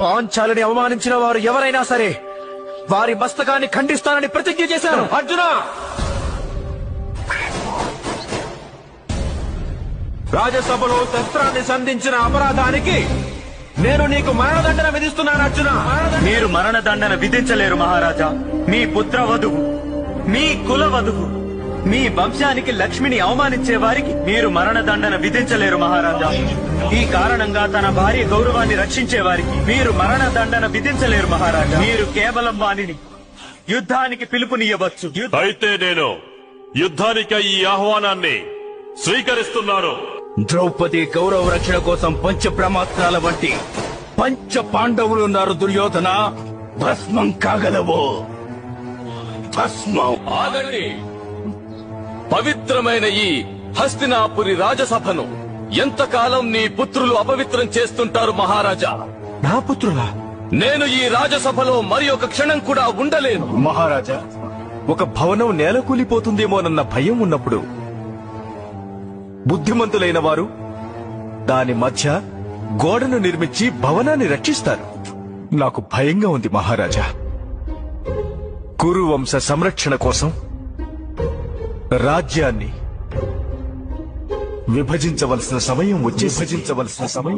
పాంచాలని అవమానించిన వారు ఎవరైనా సరే వారి మస్తకాన్ని ఖండిస్తానని ప్రతిజ్ఞ చేశాను. అర్జున! రాజ్యసభలో శస్త్రాన్ని సంధించిన అపరాధానికి నేను నీకు మరణదండన విధిస్తున్నాను అర్జున! మీరు మరణదండన విధించలేరు మహారాజా. మీ పుత్ర వధువు మీ కుల వధువు మీ వంశానికి లక్ష్మిని అవమానించే వారికి మీరు మరణదండన విధించలేరు మహారాజా. ఈ కారణంగా తన భార్య గౌరవాన్ని రక్షించే వారికి మీరు మరణదండన విధించలేరు మహారాజా. మీరు కేవలం వాణిని యుద్ధానికి పిలుపునియవచ్చు అయితే నేను యుద్ధానికి ఈ ఆహ్వానాన్ని స్వీకరిస్తున్నాను. ద్రౌపది గౌరవ రక్షణ కోసం పంచ ప్రమాత్రాల వంటి పంచ పాండవులు ఉన్నారు దుర్యోధన. భస్మం కాగలవు? భస్మం. ఆగండి. పవిత్రమైన ఈ హస్తినాపురి రాజసభను ఎంతకాలం నీ పుత్రులు అపవిత్రం చేస్తుంటారు మహారాజా? నా పుత్రులా? నేను ఈ రాజసభలో మరి ఒక క్షణం కూడా ఉండలేను. మహారాజా ఒక భవనం నేలకూలిపోతుందేమోనన్న భయం ఉన్నప్పుడు బుద్ధిమంతులైన వారు దాని మధ్య గోడను నిర్మించి భవనాన్ని రక్షిస్తారు. నాకు భయంగా ఉంది మహారాజా. కురు వంశ సంరక్షణ కోసం రాజ్యాన్ని విభజించవలసిన సమయం వచ్చి విభజించవలసిన సమయం